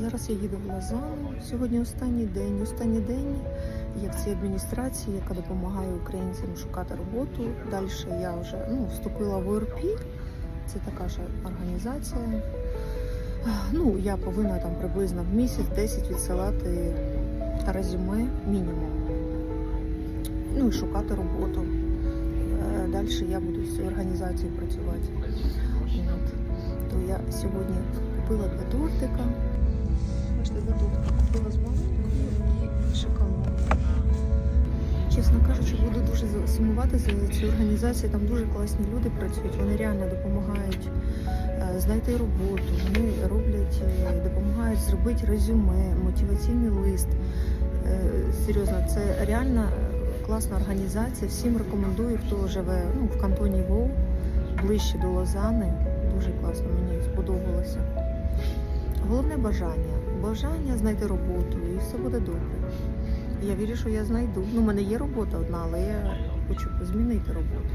Зараз я їду в Лозанну. Сьогодні останній день. Останній день я в цій адміністрації, яка допомагає українцям шукати роботу. Далі я вже ну, вступила в ОРП. Це така ж організація. Ну, я повинна там приблизно в місяць 10 відсилати резюме мінімум. Ну і шукати роботу. Далі я буду з цією організацією працювати. От. То я сьогодні купила два тортика. Чесно кажучи, буду дуже сумувати за цю організацію. Там дуже класні люди працюють. Вони реально допомагають е, знайти роботу. Вони роблять, е, допомагають зробити резюме, мотиваційний лист. Е, Серйозно, це реально класна організація. Всім рекомендую, хто живе ну, в кантоні Вов, ближче до Лозани. Дуже класно, мені сподобалося. Головне бажання. Бажання знайти роботу і все буде добре. Я вірю, що я знайду. Ну, у мене є робота одна, але я хочу змінити роботу.